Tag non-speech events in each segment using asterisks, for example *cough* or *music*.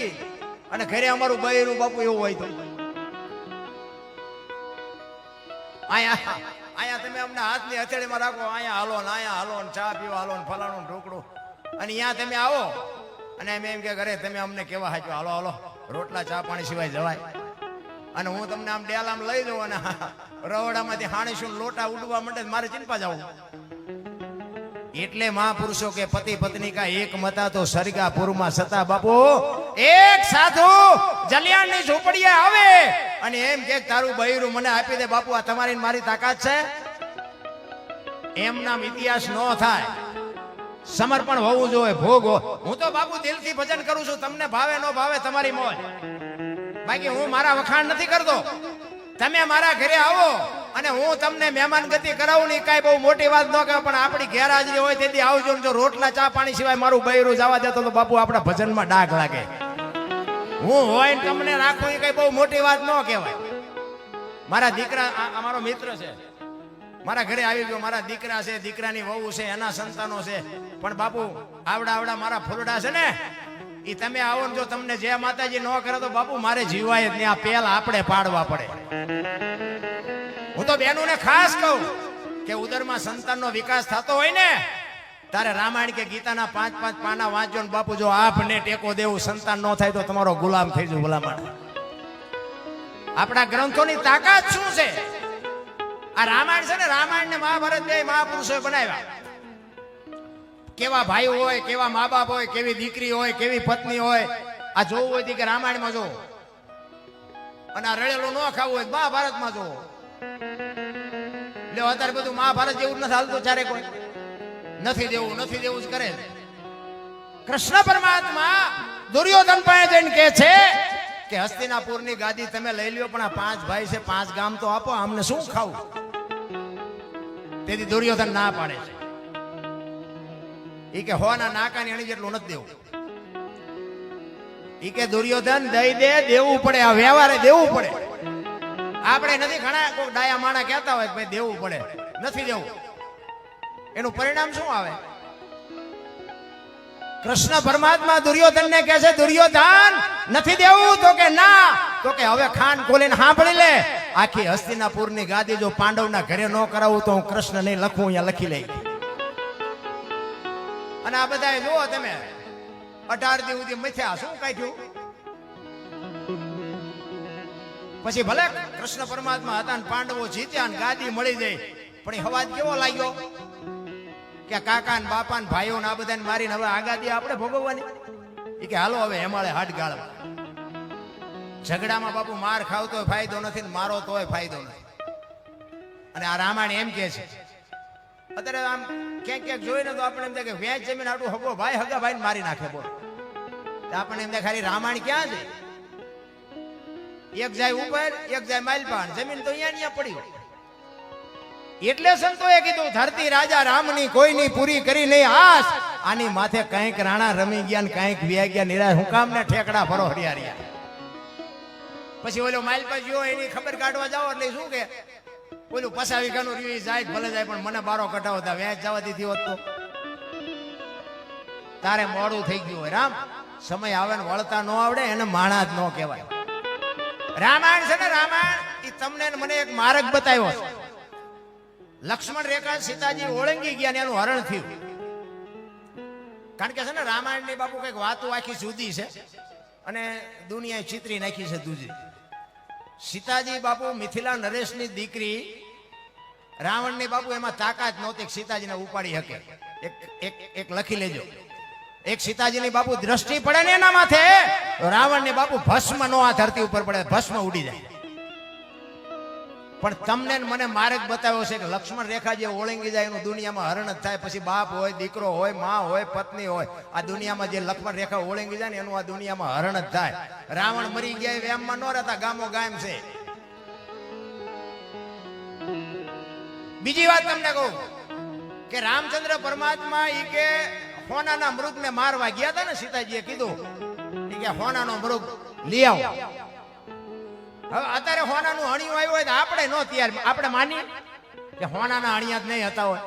જઈએ અને ઘરે અમારું બહેરું બાપુ એવું હોય તો. અહીંયા તમે અમને હાથની હથેળીમાં રાખો. અહીંયા હાલો ને, અહીંયા હાલો ને, ચા પીવા હાલો ને, ફલાણું ઢોકળું. અને અહીંયા તમે આવો. અને એમ એમ કે ઘરે તમે અમને કેવા હાચો. હાલો હાલો, રોટલા, ચા, પાણી સિવાય જવાય. અને હું તમને આમ ડેલામાં લઈ દઉં અને રવડામાંથી હાણીશું લોટા ઉડવા તો મારે ચિંપા જવું. એટલે મહાપુરુષો કે પતિ પત્ની કા એક મતા તો સરગાપુરમાં સતા બાપુ. એક સાધુ જલિયાણની ઝૂંપડીએ આવે અને એમ કે તારું બૈરું મને આપી દે બાપુ, આ તમારી મારી તાકાત છે? એમ નામ ઇતિહાસ નો થાય. સમર્પણ હોવું જોઈએ, ભોગ હો- તો બાપુ દિલથી ભજન કરું છું, તમને ભાવે નો ભાવે તમારી મોજ. બાકી હું મારા વખાણ નથી કરતો. તમે મારા ઘરે આવો અને હું તમને મહેમાન ગતિ કરાવું ને કાંઈ બહુ મોટી વાત ન કહે પણ આપણી ગેરહાજરી હોય તેથી આવજો જો રોટલા, ચા, પાણી સિવાય મારું બૈરું જવા દેતો તો બાપુ આપણા ભજનમાં ડાઘ લાગે. હું હોય ને તમને રાખું એ કઈ બહુ મોટી વાત ન કહેવાય. મારા દીકરા, આ મિત્ર છે. મારા ઘરે આવી ગયો. મારા દીકરા છે, દીકરાની વહુ છે, એના સંતાનો છે. પણ બાપુ, આવડા આવડા મારા ફૂલડા છે ને એ તમે આવો ને જો તમને જે માતાજી ન કરે તો બાપુ મારે જીવાય જ નહીં આ પેલ આપણે પાડવા પડે. હું તો બહેનોને ખાસ કહું કે ઉદરમાં સંતાનનો વિકાસ થતો હોય ને તારે રામાયણ કે ગીતાના પાંચ પાંચ પાના વાંચો ને બાપુ, જો આપને ટેકો દેવું, સંતાન ન થાય તો તમારો ગુલામ થઈ જવું ગુલામ આપણા ગ્રંથોની તાકાત શું છે? આ રામાયણ છે ને રામાયણ ને મહાભારત બે મહાપુરુષોએ બનાવ્યા. કેવા ભાઈ હોય, કેવા મા બાપ હોય, કેવી દીકરી હોય, કેવી પત્ની હોય, આ જોવું હોય કે રામાયણમાં જોવો અને આ રળેલું ન ખાવું હોય મહાભારત મહાભારતમાં જોવો એટલે અત્યારે બધું મહાભારત જેવું નથી હાલતું, ચારે કોઈ. નથી દેવું નથી દેવું જ કરે. કૃષ્ણ પરમાત્મા દુર્યોધન પાસે જઈને કહે છે કે હસ્તિનાપુરની ગાદી તમે લઈ લ્યો, પણ આ પાંચ ભાઈ છે, પાંચ ગામ તો આપો, આમને શું ખાવું? તેથી દુર્યોધન ના પાડે છે. ઈ કે હોના નાકાની અણી જેટલું નથી દેવું. ઈ કે દુર્યોધન દઈ દે, દેવું પડે, આ વ્યવહારે દેવું પડે. આપણે નથી ઘણા કોઈ ડાયા માણા કહેતા હોય ભાઈ દેવું પડે. નથી દેવું. એનું પરિણામ શું આવે? કૃષ્ણ પરમાત્મા દુર્યોધન ને કહે છે, દુર્યોધન, નથી દેવું તો કે ના. તો કે, હવે ખાન ખોલીને સાંભળી લે. આખી હસ્તિનાપુરની ગાદી જો પાંડવના ઘરે ન કરાવું તો હું કૃષ્ણ નહીં લખું, અહીંયા લખી લઈ અને આ બધા જુઓ તમે, અઢાર દી સુધી મથ્યા. શું કાઢ્યું? પછી ભલે કૃષ્ણ પરમાત્મા હતા ને પાંડવો જીત્યા ને ગાદી મળી ગઈ, પણ એ હવાજ કેવો લાગ્યો? કે કાકા ને બાપા ને ભાઈઓ ને આ બધાને મારીને હવે આગાદી ગાદી આપણે ભોગવવાની. એ કે, હાલો હવે હેમાળે હાટ ગાળવા ઝઘડામાં બાપુ માર ખાવ તો ફાયદો નથી ને મારો તોય ફાયદો નથી. અને આ રામાયણ એમ કે છે. અત્યારે આમ ક્યાંક ક્યાંક જોઈને તો આપણે એમ થાય કે વેચ જમીન આટલું હગો ભાઈ હગા ભાઈ મારી નાખે બોલ. તો આપણને એમ થાય રામાયણ ક્યાં છે? એક જાય ઉપર, એક જાય માલપાણ. જમીન તો અહીંયા ને અહીંયા પડી હોય. એટલે સંતોએ કીધું, ધરતી રાજા રામની કોઈની પૂરી કરી નહીં આસ આની માથે કંઈક રાણા રમી ગયા ને કંઈક વ્યા ગયા નિરાશ હું કામ ને ઠેકડા ભરો હરિયારિયા પછી ઓલો માલપા ગયો, એની ખબર કાઢવા જાઓ એટલે શું કે, ઓલું પસાવી વીઘાનું રહ્યું જાય ભલે જાય, પણ મને બારો કટાવો, તા વેચ જવા દીધી હોત તો. તારે મોડું થઈ ગયું હોય, રામ. સમય આવે ને વળતા ન આવડે, એને માણા જ ન કહેવાય. રામાયણ છે ને, રામાયણ એ તમને મને એક માર્ગ બતાવ્યો છે. લક્ષ્મણ રેખા સીતાજી ઓળંગી ગયા ને એનું હરણ થયું. કારણ કે છે ને રામાયણની બાપુ કંઈક વાતો આખી જુદી છે અને દુનિયાએ ચિતરી નાખી છે દૂજી. સીતાજી બાપુ, મિથિલા નરેશની દીકરી, રાવણની બાપુ એમાં તાકાત નહોતી સીતાજીને ઉપાડી શકે. એક એક એક લખી લેજો. એક સીતાજીની બાપુ દ્રષ્ટિ પડે ને એના માથે, રાવણની બાપુ ભસ્મ નો આ ધરતી ઉપર પડે, ભસ્મ ઉડી જાય. પણ તમને મને માર્ગ બતાવ્યો છે કે લક્ષ્મણ રેખા જે ઓળંગી જાય એનું દુનિયામાં હરણ જ થાય, પછી બાપ હોય, દીકરો હોય, માં હોય, પત્ની હોય, આ દુનિયામાં જે લક્ષ્મણ રેખા ઓળંગી જાય ને એનું આ દુનિયામાં હરણ જ થાય. રાવણ મરી ગયા એ વ્યામમાં ન રહેતા, ગામો ગામ છે. બીજી વાત તમને કહું કે રામચંદ્ર પરમાત્મા ઈ કે હોનાના મૃગને મારવા ગયા હતા ને સીતાજીએ કીધું. ઈ કે હોનાનો મૃગ લઈ આવો. હવે અત્યારે હોનાનું હણિયું આવ્યું હોય આપણે નો તૈયાર. આપણે માની કે હોનાના હણિયા જ નહીં હતા હોય.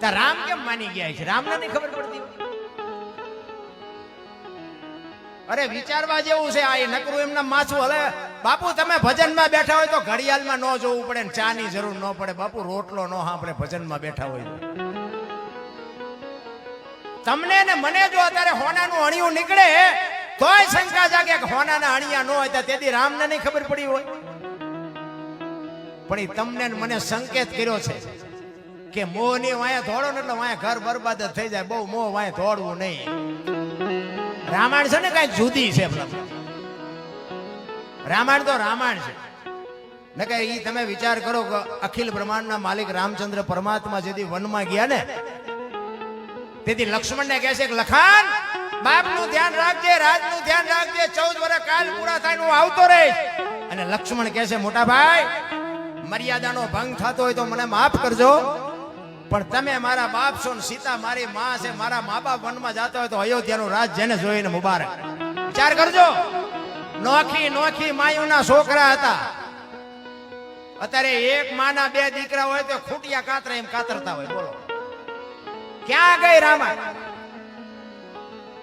તો રામ કેમ માની ગયા છે? રામને નહીં ખબર પડતી? અરે વિચારવા જેવું છે આ એ નકરું એમના માથું હલે બાપુ, તમે ભજનમાં બેઠા હોય તો ઘડિયાળમાં ન જોવું પડે ને ચાની જરૂર ન પડે. બાપુ, રોટલો ન સાંભળે, ભજનમાં બેઠા હોય. તમને ને મને જો અત્યારે હોનાનું અણિયું નીકળે તોય શંકા જાગે કે હોનાના અણિયા ન હોય તો તેથી રામને નહીં ખબર પડી હોય. પણ એ તમને મને સંકેત કર્યો છે કે મોહની વાયા ધોડો ને એટલે વાયા ઘર બરબાદ થઈ જાય. બહુ મોહ વાયા ધોડવું નહીં. રામાયણ છે ને કઈ જુદી છે રામાયણ તો રામાયણ છે. ને કે ઈ તમે વિચાર કરો કે અખિલ બ્રહ્માંડના માલિક રામચંદ્ર પરમાત્મા જેથી વનમાં ગયા ને, તેથી લક્ષ્મણને કહે છે કે લખાન બાપનું ધ્યાન રાખજે, રાજનું ધ્યાન રાખજે. ચૌદ વર્ષ કાલ પૂરા થાય હું આવતો રહીશ. અને લક્ષ્મણ કહે છે, મોટા ભાઈ, મર્યાદાનો ભંગ થતો હોય તો મને માફ કરજો. પણ તમે મારા બાપ છો ને સીતા મારી માં છે, મારા મા બાપ વનમાં જતા હોય તો અયોધ્યાનું રાજ જેને જોઈને મુબારક. વિચાર કરજો. નોખી નોખી માયુના છોકરા હતા. અત્યારે એક માના બે દીકરા હોય તો ખૂટિયા કાતરા એમ કાતરતા હોય. બોલો. ક્યાં ગઈ રામા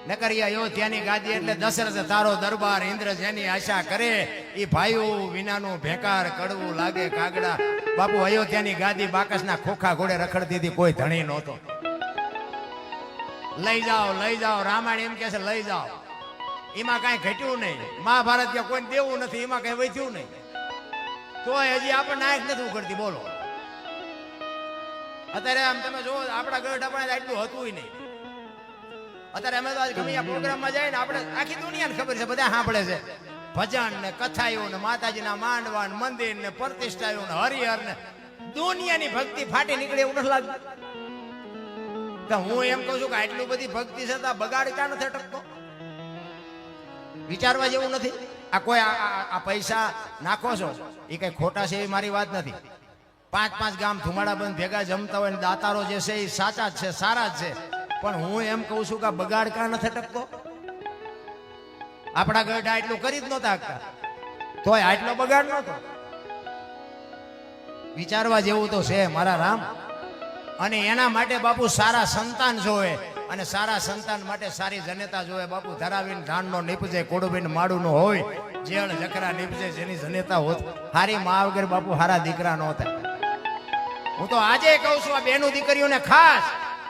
નકરી અયોધ્યાની ગાદી એટલે દશરથ તારો દરબાર ઇન્દ્ર જેની આશા કરે એ ભાઈઓ વિનાનું ભેકાર કડવું લાગે કાગડા. બાપુ, અયોધ્યાની ગાદી બાકસના ખોખા ઘોડે રખડતી હતી, કોઈ ધણી નહોતો. લઈ જાઓ લઈ જાઓ, રામાયણ એમ કે છે, લઈ જાઓ. એમાં કાંઈ ઘટ્યું નહીં. મહાભારત કે કોઈ દેવું નથી, એમાં કઈ વધ્યું નહીં. તોય હજી આપણને આંખ નથી ઉઘડતી, બોલો. અત્યારે આમ તમે જુઓ, આપણા ગઢ આપણે આટલું હતું નહીં. અત્યારે અમે તો ગમે પ્રોગ્રામમાં જાય ને આપણે આખી દુનિયાને ખબર છે, બધા સાંભળે છે. ભજન ને કથાઓ ને માતાજીના માંડવા ને મંદિર ને પ્રતિષ્ઠાઓ ને હરિહર ને દુનિયાની ભક્તિ ફાટી નીકળે એવું નથી લાગતું. હું એમ કહું છું કે આટલી બધી ભક્તિ છે તો બગાડ ક્યાં નથી અટકતો? વિચારવા જેવું નથી? આ કોઈ આ- પૈસા નાખો છો? એ કઈ ખોટા છે એવી મારી વાત નથી. પાંચ પાંચ ગામ ધુમાડા બંધ ભેગા જમતા હોય દાતારો જે છે એ સાચા જ છે, સારા જ છે. પણ હું એમ કહું છું કે બગાડ કા નથી ટકતો આપણા ગઢા આટલું કરી જ નહોતા આગતા તોય આટલો બગાડ નહોતો વિચારવા જેવું તો છે મારા રામ. અને એના માટે બાપુ સારા સંતાન જોવે અને સારા સંતાન માટે સારી જનેતા જોવે. બાપુ ધરાવીને ધાનનો નીપજે માડું માડુનો હોય જેણ જકરા નીપજે જેની જનેતા હોત. હારી મા વગર બાપુ હારા દીકરા ન થાય હું તો આજે કહું છું, આ બેનું દીકરીઓને ખાસ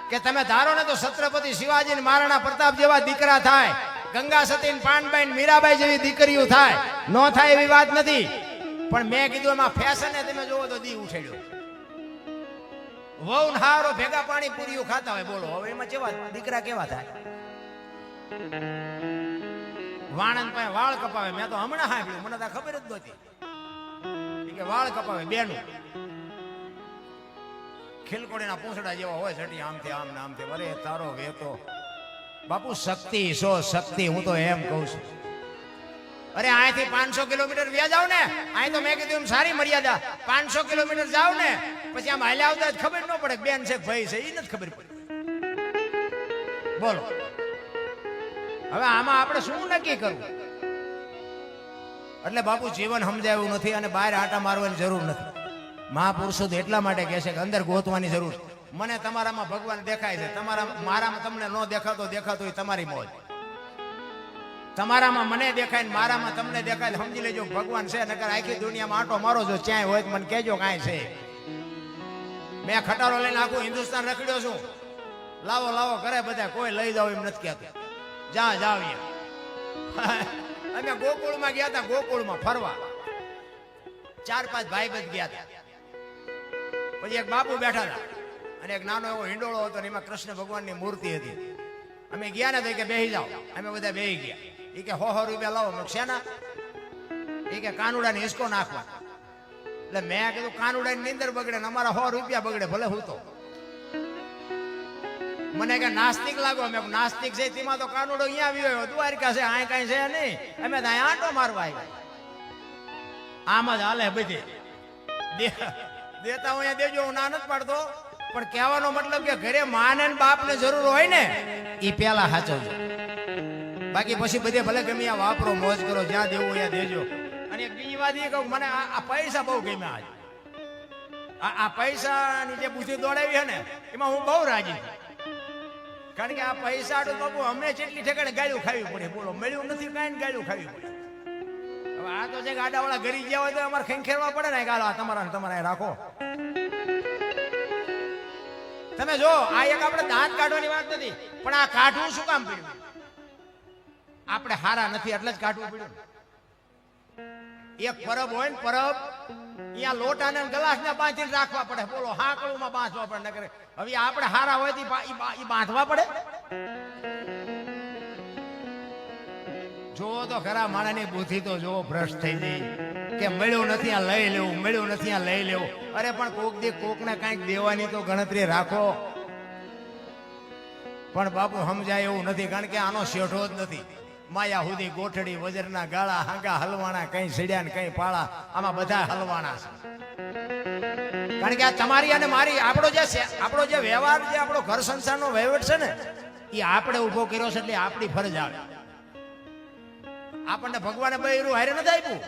કે તમે ધારો ને તો છત્રપતિ શિવાજી ને મહારાણા પ્રતાપ જેવા દીકરા થાય, ગંગા સતી ને પાનબાઈ મીરાબાઈ જેવી દીકરીઓ થાય, ન થાય એવી વાત નથી. પણ મેં કીધું એમાં ફેશન તમે જોવો તો દી ઉછેડ્યો વહુ ને હારો ભેગા પાણી પૂરીઓ ખાતા હોય, બોલો, હવે એમાં કેવા દીકરા કેવા થાય? વાણંદ પાસે વાળ કપાવે, મેં તો હમણાં સાંભળ્યું, મને તો ખબર જ નહોતી. કે વાળ કપાવે, બેનું. ખીલકોડીના પૂંછડા જેવા હોય છઠી આમથી આમ ને આમથી. અરે, તારો વેતો બાપુ, શક્તિ સો શક્તિ, હું તો એમ કહું છું. અરે અહીંથી પાંચસો કિલોમીટર વ્યા જાવ ને અહીં તો મેં કીધું એમ સારી મર્યાદા. પાંચસો કિલોમીટર જાવ ને, પછી આમ હાલ્યા આવતા જ ખબર ન પડે બેન છે, ભાઈ છે એ નથી ખબર પડે. બોલો. હવે આમાં આપણે શું નક્કી કરવું? એટલે બાપુ, જીવન સમજાયું નથી અને બહાર આટા મારવાની જરૂર નથી. મહાપુરુષો તો એટલા માટે કહે છે કે અંદર ગોતવાની જરૂર છે. મને તમારામાં ભગવાન દેખાય છે. તમારા મારામાં તમને ન દેખાતો દેખાતો એ તમારી મોજ. તમારામાં મને દેખાય ને મારામાં તમને દેખાય સમજી લેજો ભગવાન છે, નકર આખી દુનિયામાં આટો મારો જો ક્યાંય હોય મને કહેજો કાંઈ છે. મેં ખટારો લઈને આખું હિન્દુસ્તાન રખડ્યો છું. લાવો લાવો કરે બધા કોઈ લઈ જાવ એમ નથી કહેતું. જા જાવ *laughs* અમે ગોકુળમાં ગયા હતા, ગોકુળમાં ફરવા. ચાર પાંચ ભાઈ બંધ ગયા હતા. પછી એક બાપુ બેઠા હતા. અને એક નાનો એવો હિંડોળો હતો એમાં કૃષ્ણ ભગવાનની મૂર્તિ હતી. અમે ગયા ને કે બેહી જાઓ. અમે બધા બેહી ગયા. એ કે, હો હો, રૂપિયા લાવો. મેં શેના? એ કે, કાનુડાની હિસકો નાખવા. એટલે મેં કીધું, કાનુડાની નીંદર બગડે ને અમારા હો રૂપિયા બગડે, ભલે હું તો. મને કે, નાસ્તિક લાગો. મેં નાસ્તિક છે, તેમાં તો કાનુડો અહીંયા આવ્યો હોય. દ્વારકા છે અહીં કઈ છે નહીં. અમે તો અહીંયા આંટો મારવા આવ્યા. આમ જ હાલે બધી. દેતા હોય અહીંયા દેજો, હું ના નથી પાડતો. પણ કહેવાનો મતલબ કે ઘરે માને ને જરૂર હોય ને એ પેલા સાચવજો બાકી પછી બધે ભલે ગમે વાપરો, મોજ કરો, જ્યાં દેવું ત્યાં દેજો. અને બીજી વાત એ કહું, મને આ પૈસા બહુ ગમ્યા આજ. આ પૈસાની જે બુદ્ધિ દોડાવી છે ને, એમાં હું બહુ રાજી કારણ કે આ પૈસા તો બાપુ અમને જેટલી ઠેકાણે ગાયું ખાવી પડે. બોલો, મળ્યું નથી કાંઈ ગાયું ખાવી પડે. આ તો જે ગાડાવાળા ઘરી ગયા હોય તો અમારે ખેંખેરવા પડે ને ગાળો તમારા તમારા રાખો. તમે જો, આ એક આપણે દાંત કાઢવાની વાત નથી, પણ આ કાઢવું શું કામ પડ્યું? આપણે હારા નથી, એટલે જ કાઢવું પડ્યું. એક પરબ હોય ને પરબ અહીંયા લોટા ને ગ્લાસ ને બાંધીને રાખવા પડે. બોલો હાકડું માં બાંધવા પડે, નકરે. હવે આપણે હારા હોય તો બાંધવા પડે. જો તો ખરા માણાની બુદ્ધિ તો જોવો ભ્રષ્ટ થઈ ગઈ. કે મળ્યું નથી, આ લઈ લેવું, મળ્યું નથી, આ લઈ લેવું. અરે પણ કોક દે કોક ને કાંઈક દેવાની તો ગણતરી રાખો. પણ બાપુ સમજાય એવું નથી, કારણ કે આનો શેઠો જ નથી. માયા હુદી ગોઠડી, વજરના ગાળા, હાંગા, હલવાણા, કઈ સીડ્યા ને કઈ પાળા, આમાં બધા હલવાણા છે. કારણ કે આ તમારી અને મારી, આપણો જે છે- આપણો જે વ્યવહાર જે આપણો ઘર સંસારનો વહીવટ છે ને, એ આપણે ઊભો કર્યો છે એટલે આપણી ફરજ આવે. આપણને ભગવાને બૈરું હારે નથી આપ્યું.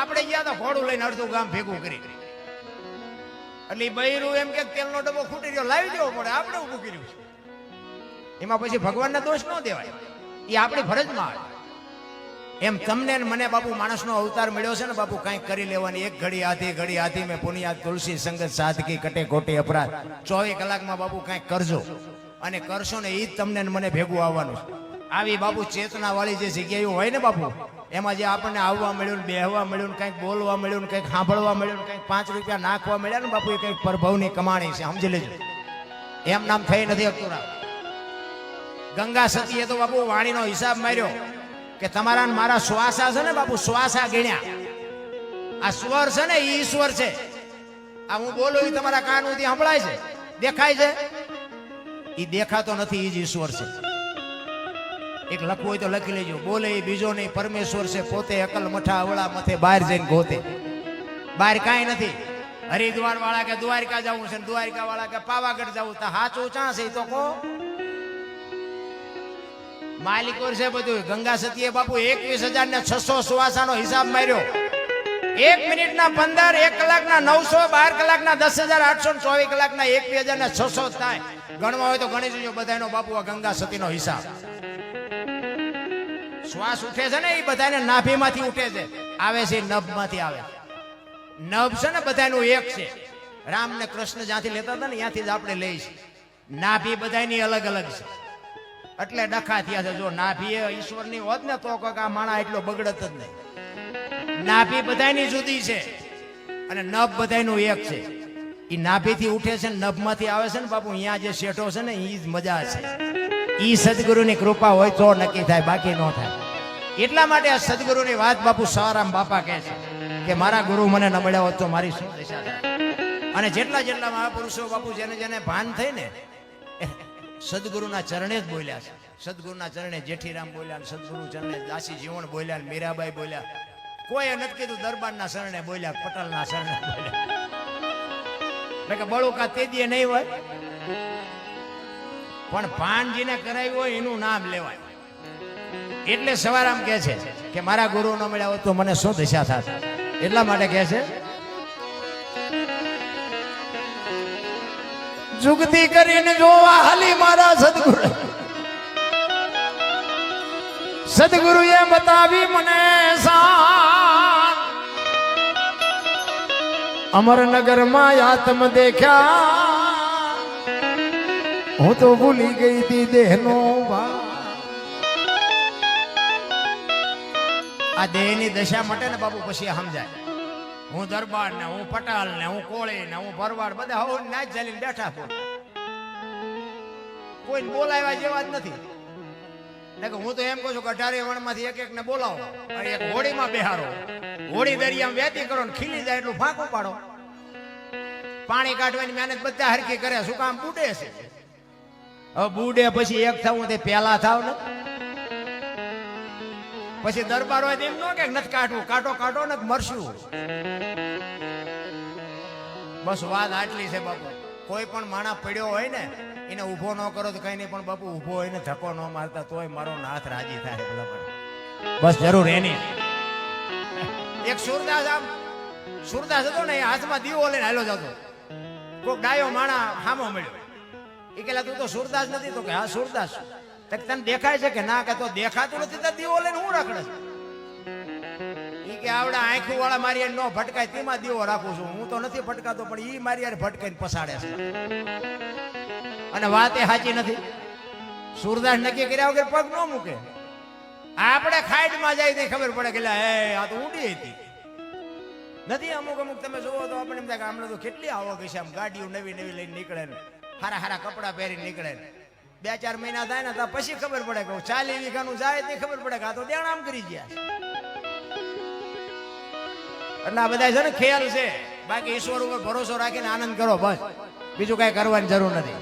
આપણે ગયા તો ઘોડું લઈને અડધું ગામ ભેગું કરી એટલે બૈરું એમ કે તેલનો ડબ્બો ખૂટી ગયો લાવી દેવો પડે, આપણે ઊભું કર્યું છે. એમાં પછી ભગવાનના દોષ ન દેવાય. એ આપણી ફરજમાં આવે. એમ તમને ને મને બાપુ માણસનો અવતાર મળ્યો છે ને બાપુ, કંઈક કરી લેવાની. એક ઘડી આધી ઘડી આધી મેં પુનિયા તુલસી, સંગત, સાદગી, કટે કોટી અપરાધ. ચોવીસ કલાકમાં બાપુ કાંઈક કરજો. અને કરશો ને એ જ તમને મને ભેગું આવવાનું છે. આવી બાપુ ચેતના વાળી જે જગ્યાએ હોય ને બાપુ, એમાં જે આપણને આવવા મળ્યું ને બેહવા મળ્યું ને કંઈક બોલવા મળ્યું ને કંઈક સાંભળવા મળ્યું ને કંઈક પાંચ રૂપિયા નાખવા મળ્યા ને બાપુ, એ કંઈક પ્રભવની કમાણી છે, સમજી લેજો. એમ નામ થઈ નથી શકતું ગંગા સતીએ તો બાપુ વાણીનો હિસાબ માર્યો કે તમારા મારા શ્વાસા છે ને બાપુ, શ્વાસા ગણ્યા. આ સ્વર છે ને ઈશ્વર છે. આ હું બોલું એ તમારા કાન સુધી સંભળાય છે. દેખાય છે? એ દેખાતો નથી એ જ ઈશ્વર છે. એક લખવું હોય તો લખી લેજો. બોલે બીજો નહીં, પરમેશ્વર છે, પોતે અકલ મઠા અવળા મથે બહાર જઈને ગોતે. બહાર કાંઈ નથી. હરિદ્વાર વાળા કે દ્વારકા જવું છે દ્વારકા વાળા કે પાવાગઢ જવું, તો હાચું ચા છે તો કો માલિકો છે બધું. ગંગા સતીએ બાપુ એકવીસ હજાર ને છસો સુવાસાનો હિસાબ માર્યો. એક મિનિટના પંદર, એક કલાકના નવસો, બાર કલાકના દસ હજાર, આઠસો ચોવીસ કલાકના એકવીસ હજાર ને છસો થાય. ગણવા હોય તો ગણી જજો બધાનો બાપુ આ ગંગા સતીનો હિસાબ. શ્વાસ ઉઠે છે ને, એ બધાને નાભીમાંથી ઉઠે છે. આવે છે, નભમાંથી આવે. નભ છે ને, બધાનું એક છે. રામ ને કૃષ્ણ જ્યાંથી લેતા હતા ને, ત્યાંથી જ આપણે લઈશું નાભી બધાની અલગ અલગ છે. એટલે ડખા થયા છે. જો નાભી એ ઈશ્વરની હોત ને, તો આ માણા એટલો બગડત જ નહીં. નાભી બધાની જુદી છે. અને નભ બધાનું એક છે. એ નાભીથી ઉઠે છે ને, નભમાંથી આવે છે ને, બાપુ, અહીંયા જે શેઠો છે ને એ જ મજા છે. ઈ સદગુરુની કૃપા હોય તો નક્કી થાય, બાકી ન થાય. એટલા માટે આ સદગુરુની વાત બાપુ સવારામ બાપા કહે છે કે મારા ગુરુ મને ન મળ્યા હોત તો મારી શું દશા અને જેટલા જેટલા મહાપુરુષો બાપુ જેને જેને ભાન થઈ ને સદગુરુના ચરણે જ બોલ્યા છે. સદગુરુના ચરણે જેઠીરામ બોલ્યા સદગુરુ ચરણે દાસી જીવણ બોલ્યા મીરાબાઈ બોલ્યા. કોઈએ નથી કીધું દરબારના શરણે બોલ્યા, પટલના શરણે બોલ્યા. કે બળુકા તેદીએ નહીં હોય. પણ ભાનજીને કરાવ્યું હોય એનું નામ લેવાય. એટલે સવારામ કહે છે કે મારા ગુરુ ન મળ્યા હોત તો મને શું દિશા થાત? એટલા માટે કહે છે, જુગતી કરીને જોવા હાલી મારા સદગુરુ. સદગુરુએ બતાવી, મને અમરનગરમાં આત્મ દેખ્યા. હું તો ભૂલી ગઈ હતી દેહનો ભાવ આ દેહની દશા માટે ને બાબુ પછી સમજાય. હું દરબાર ને, હું પટાલ ને, હું કોળી ને, હું ભરવાડ, બધા હો ના ચાલીને બેઠા છો. કોઈ બોલાવ્યા જેવા જ નથી. હું તો એમ કહું છું કે અઢારે વણમાંથી એક એક ને બોલાવો. અને એક હોળીમાં બેહારો હોળી દરિયામાં વેતી કરો ને ખીલી જાય એટલું ફાંકું પાડો પાણી કાઢવાની મહેનત બધા હરકી કરે, શું કામ બુડે છે? હવે બુડે પછી એક થવું તે પેલા થાવ ને. પછી દરબાર હોય એમ ન કે નથી કાઢવું. કાઢો કાઢો ને મરશું. બસ વાત આટલી છે બાપુ. કોઈ પણ માણા પડ્યો હોય ને, એને ઊભો ન કરો તો કઈ નહીં, પણ બાપુ ઊભો હોય ને ધક્કો ન મારતા, તોય મારો નાથ રાજી થાય ભલા બસ જરૂર એની. એક સુરદાસ આમ, સુરદાસ હતો ને હાથમાં દીવો લઈને હાલો જતો. કોક ડાયો માણા હામો મળ્યો. એ કેલા તું તો સુરદાસ નથી. તો કે, હા, સુરદાસ તને દેખાય છે કે ના કે તો દેખાતું નથી તો દીવો લઈને હું રખડે? ઈ કે આવડે આંખું વાળા મારી નો ભટકાય, તેમાં દીવો રાખું છું. હું તો નથી ભટકાતો, પણ ઈ મારી યાર ભટકાઈને પસાડે છે. અને વાત એ સાચી નથી. સુરદાસ નક્કી કર્યા વગર પગ ન મૂકે. આપણે ખાઈડમાં જાય તે ખબર પડે કે એ, આ તો ઊંડી હતી. નથી અમુક અમુક, તમે જોવો તો આપણે એમ થાય કે આમને તો કેટલી આવક હશે આમ ગાડીઓ નવી નવી લઈને નીકળે ને, હારા હારા કપડાં પહેરીને નીકળે ને. બે ચાર મહિના થાય ને તો પછી ખબર પડે કે ચાલી વીઘાનું જાય તે ખબર પડે કે આ તો દેણામ કરી ગયા. એટલે આ બધા છે ને ખ્યાલ છે. બાકી ઈશ્વર ઉપર ભરોસો રાખીને આનંદ કરો બસ. બીજું કઈ કરવાની જરૂર નથી.